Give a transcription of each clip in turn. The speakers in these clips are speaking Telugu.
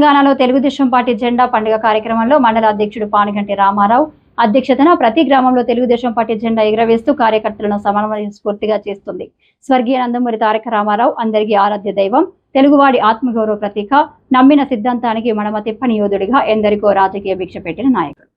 తెలంగాణలో తెలుగుదేశం పార్టీ జెండా పండుగ కార్యక్రమంలో మండల అధ్యక్షుడు పానిగంటి రామారావు అధ్యక్షతన ప్రతి గ్రామంలో తెలుగుదేశం పార్టీ జెండా ఎగురవేస్తూ కార్యకర్తలను సమన్వయం స్ఫూర్తిగా చేస్తుంది. స్వర్గీయ నందమూరి తారక రామారావు అందరికీ ఆరాధ్య దైవం తెలుగువాడి ఆత్మగౌరవ ప్రతీక నమ్మిన సిద్ధాంతానికి మడమ తిప్పని యోధుడిగా ఎందరికో రాజకీయ భిక్ష పెట్టిన నాయకుడు.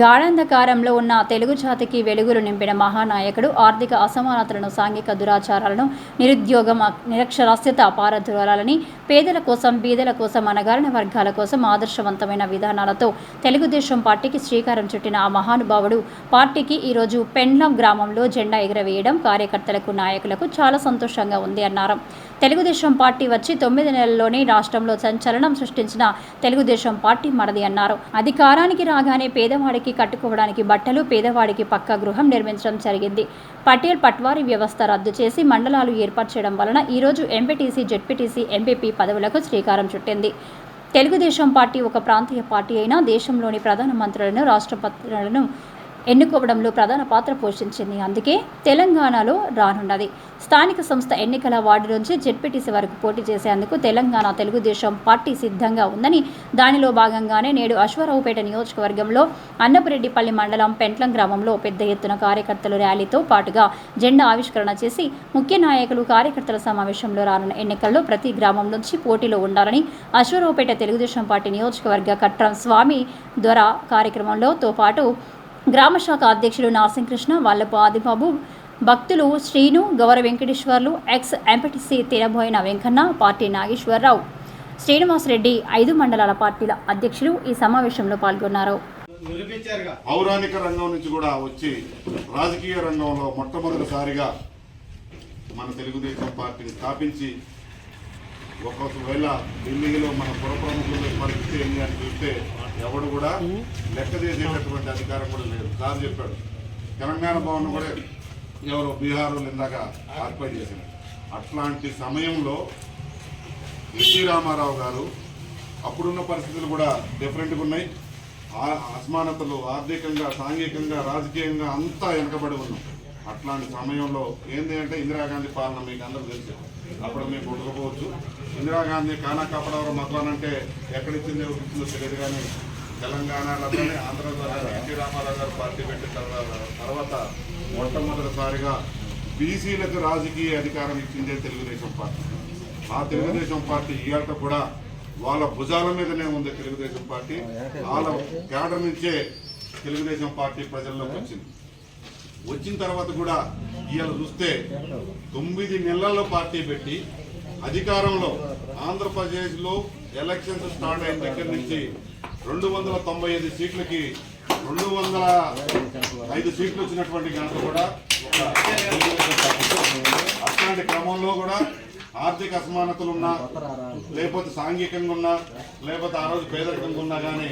గాఢంధకారంలో ఉన్న తెలుగు జాతికి వెలుగులు నింపిన మహానాయకుడు ఆర్థిక అసమానతలను సాంఘిక దురాచారాలను నిరుద్యోగం నిరక్షరాస్యత పారద్రోలాలని పేదల కోసం బీదల కోసం అనగారిన వర్గాల కోసం ఆదర్శవంతమైన విధానాలతో తెలుగుదేశం పార్టీకి శ్రీకారం చుట్టిన ఆ మహానుభావుడు పార్టీకి ఈరోజు పెండ్లం గ్రామంలో జెండా ఎగురవేయడం కార్యకర్తలకు నాయకులకు చాలా సంతోషంగా ఉంది అన్నారు. తెలుగుదేశం పార్టీ వచ్చి తొమ్మిది నెలల్లోనే రాష్ట్రంలో సంచలనం సృష్టించిన తెలుగుదేశం పార్టీ మనది అన్నారు. అధికారానికి రాగానే పేదవాడికి కట్టుకోవడానికి బట్టలు పేదవాడికి పక్కా గృహం నిర్మించడం జరిగింది. పటేల్ పట్వారీ వ్యవస్థ రద్దు చేసి మండలాలు ఏర్పాటు చేయడం వలన ఈరోజు ఎంపీటీసీ జెడ్పీటీసీ ఎంపీపీ పదవులకు శ్రీకారం చుట్టింది. తెలుగుదేశం పార్టీ ఒక ప్రాంతీయ పార్టీ అయినా దేశంలోని ప్రధానమంత్రులను రాష్ట్రపతులను ఎన్నుకోవడంలో ప్రధాన పాత్ర పోషించింది. అందుకే తెలంగాణలో రానున్నది. స్థానిక సంస్థ ఎన్నికల వార్డు నుంచి జెడ్పీటీసీ వరకు పోటీ చేసేందుకు తెలంగాణ తెలుగుదేశం పార్టీ సిద్ధంగా ఉందని దానిలో భాగంగానే నేడు అశ్వారావుపేట నియోజకవర్గంలో అన్నపురెడ్డిపల్లి మండలం పెంట్లం గ్రామంలో పెద్ద ఎత్తున కార్యకర్తలు ర్యాలీతో పాటుగా జెండా ఆవిష్కరణ చేసి ముఖ్య నాయకులు కార్యకర్తల సమావేశంలో రానున్న ఎన్నికల్లో ప్రతి గ్రామం నుంచి పోటీలో ఉండాలని అశ్వరావుపేట తెలుగుదేశం పార్టీ నియోజకవర్గ కట్రం స్వామి ద్వారా కార్యక్రమంలోతో పాటు గ్రామ శాఖ అధ్యక్షులు నాసింకృష్ణ వల్లపు ఆదిబాబు భక్తులు Srinu Gaura Venkateswarlu ex MPTC Theeraboyina Venkanna party Nageswararao Srinivasareddy ఐదు మండలాల పార్టీల అధ్యక్షులు ఈ సమావేశంలో పాల్గొన్నారు. పౌరాణిక రంగం నుంచి కూడా వచ్చి రాజకీయ రంగంలో మొట్టమొదటిసారిగా మన తెలుగుదేశం పార్టీని స్థాపించి ఒకవేళ ఢిల్లీలో మన పుర ప్రముఖుల పరిస్థితి ఏంటి అని చూస్తే ఎవడు కూడా లెక్క చేసేటటువంటి అధికారం కూడా లేదు. సార్ చెప్పాడు తెలంగాణ భవన్ కూడా ఎవరు బీహార్ ఇందాక ఆక్యుపై చేశారు. అట్లాంటి సమయంలో ఎన్టీ రామారావు గారు అప్పుడున్న పరిస్థితులు కూడా డిఫరెంట్గా ఉన్నాయి. ఆ- అసమానతలు ఆర్థికంగా సాంఘికంగా రాజకీయంగా అంతా వెనకబడి ఉన్నాం అట్లాంటి సమయంలో ఏంది అంటే ఇందిరాగాంధీ పాలన మీకు అందరూ తెలుసు. అప్పుడు మీకు ఉండకపోవచ్చు ఇందిరాగాంధీ కానా కపడవరం ఎక్కడిచ్చింది ఎవరిచ్చిందో ఎక్కడిచ్చిందో ఇచ్చిందో తెలియదు కానీ తెలంగాణలోనే ఆంధ్రప్రదేశ్ ఎన్టీ రామారావు గారు పార్టీ పెట్టిన తర్వాత తర్వాత మొట్టమొదటిసారిగా బీసీలకు రాజకీయ అధికారం ఇచ్చిందే తెలుగుదేశం పార్టీ. ఆ తెలుగుదేశం పార్టీ ఇవాళ కూడా వాళ్ళ భుజాల మీదనే ఉంది తెలుగుదేశం పార్టీ. వాళ్ళ కేడర్ నుంచే తెలుగుదేశం పార్టీ ప్రజల్లోకి వచ్చింది. వచ్చిన తర్వాత కూడా ఇవాళ చూస్తే తొమ్మిది నెలల్లో పార్టీ పెట్టి అధికారంలో ఆంధ్రప్రదేశ్లో ఎలక్షన్స్ స్టార్ట్ అయిన దగ్గర నుంచి రెండు వందల తొంభై ఐదు సీట్లకి రెండు వందల ఐదు సీట్లు వచ్చినటువంటి ఘనత కూడా అట్లాంటి క్రమంలో కూడా ఆర్థిక అసమానతలు ఉన్నా లేకపోతే సాంఘికంగా ఉన్నా లేకపోతే ఆ రోజు పేదరికంగా ఉన్నా కానీ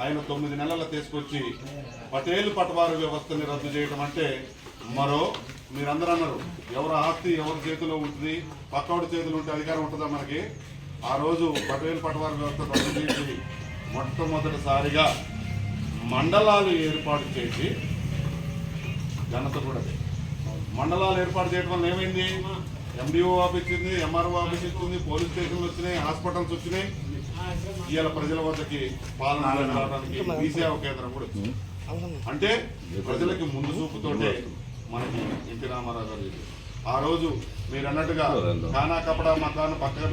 ఆయన తొమ్మిది నెలలు తీసుకొచ్చి పటేలు పటవారు వ్యవస్థని రద్దు చేయడం అంటే మరో మీరందరూ అన్నారు. ఎవరు ఆస్తి ఎవరి చేతిలో ఉంటుంది పక్కవాడి చేతిలో ఉంటే అధికారం ఉంటుందా మనకి? ఆ రోజు పటేలు పటవారు వ్యవస్థ రద్దు చేసి మొట్టమొదటిసారిగా మండలాలు ఏర్పాటు చేసి ఘనత కూడా మండలాలు ఏర్పాటు చేయడం వల్ల ఏమైంది? ఎండిఓ ఆఫీస్ ఇచ్చింది ఎంఆర్ఓ ఆఫీస్ ఇచ్చింది పోలీస్ స్టేషన్లు వచ్చినాయి హాస్పిటల్స్ వచ్చినాయి. ఇవాళ ప్రజల వద్దకి పాలన రావడానికి మీ సేవ కేంద్రం కూడా వచ్చింది. అంటే ప్రజలకి ముందు చూపుతోటే మనకి ఎన్టీ రామారావు గారు. ఆ రోజు మీరు అన్నట్టుగా కానా కపడా మకాను పక్కన